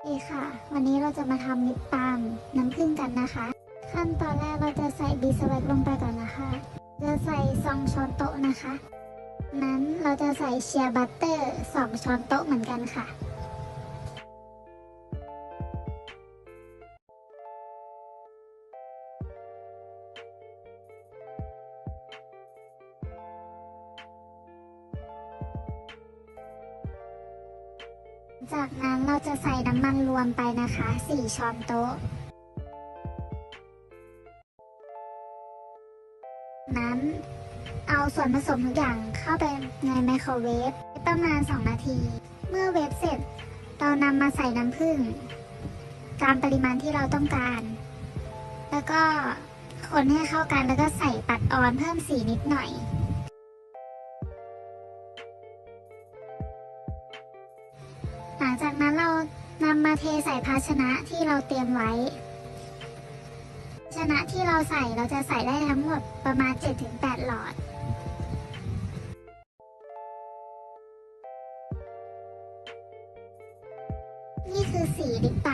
โอเคค่ะ วันนี้เราจะมาทำลิปตามน้ำผึ้งกันนะคะ ขั้นตอนแรกเราจะใส่บีสวักลงไปก่อนนะคะจะใส่สองช้อนโต๊ะนะคะ นั้นเราจะใส่เชียร์บัตเตอร์สองช้อนโต๊ะเหมือนกันค่ะ จากนั้นเราจะใส่น้ำมันรวมไปนะคะ 4 ช้อนโต๊ะ นั้นเอาส่วนผสมทุกอย่างเข้าไปในไมโครเวฟประมาณ 2 นาที เมื่อเวฟเสร็จ เรานำมาใส่น้ำผึ้งตามปริมาณที่เราต้องการ แล้วก็คนให้เข้ากันแล้วก็ใส่ปัดออนเพิ่มสีนิดหน่อย หลังจากนั้นเรานำมาเทใส่ภาชนะที่เราเตรียมไว้ภาชนะที่เราใส่เราจะใส่ได้ทั้งหมดประมาณ 7-8 หลอดนี่คือสีลิปบ